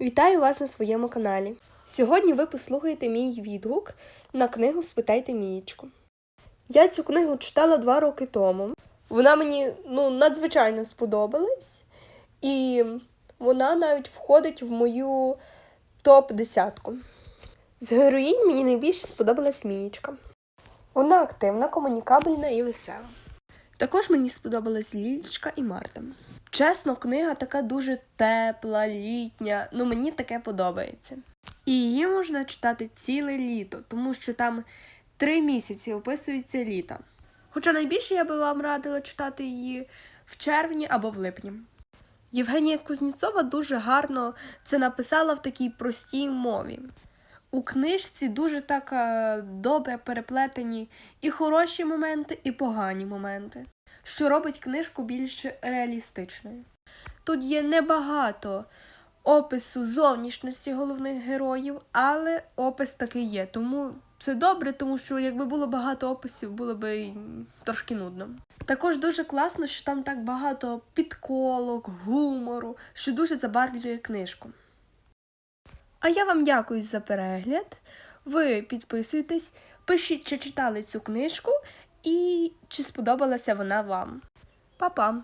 Вітаю вас на своєму каналі. Сьогодні ви послухаєте мій відгук на книгу Спитайте Мієчку. Я цю книгу читала два роки тому. Вона мені ну, надзвичайно сподобалась, і вона навіть входить в мою топ-десятку. З героїнь мені найбільше сподобалась Мієчка. Вона активна, комунікабельна і весела. Також мені сподобалась Лілічка і Марта. Чесно, книга така дуже тепла, літня, ну мені таке подобається. І її можна читати ціле літо, тому що там три місяці описується літо. Хоча найбільше я би вам радила читати її в червні або в липні. Євгенія Кузнєцова дуже гарно це написала в такій простій мові. У книжці дуже так е, добре переплетені і хороші моменти, і погані моменти, що робить книжку більш реалістичною. Тут є небагато опису зовнішності головних героїв, але опис такий є. Тому це добре, тому що якби було багато описів, було б трошки нудно. Також дуже класно, що там так багато підколок, гумору, що дуже забарвлює книжку. А я вам дякую за перегляд. Ви підписуйтесь, пишіть, чи читали цю книжку і чи сподобалася вона вам. Па-па!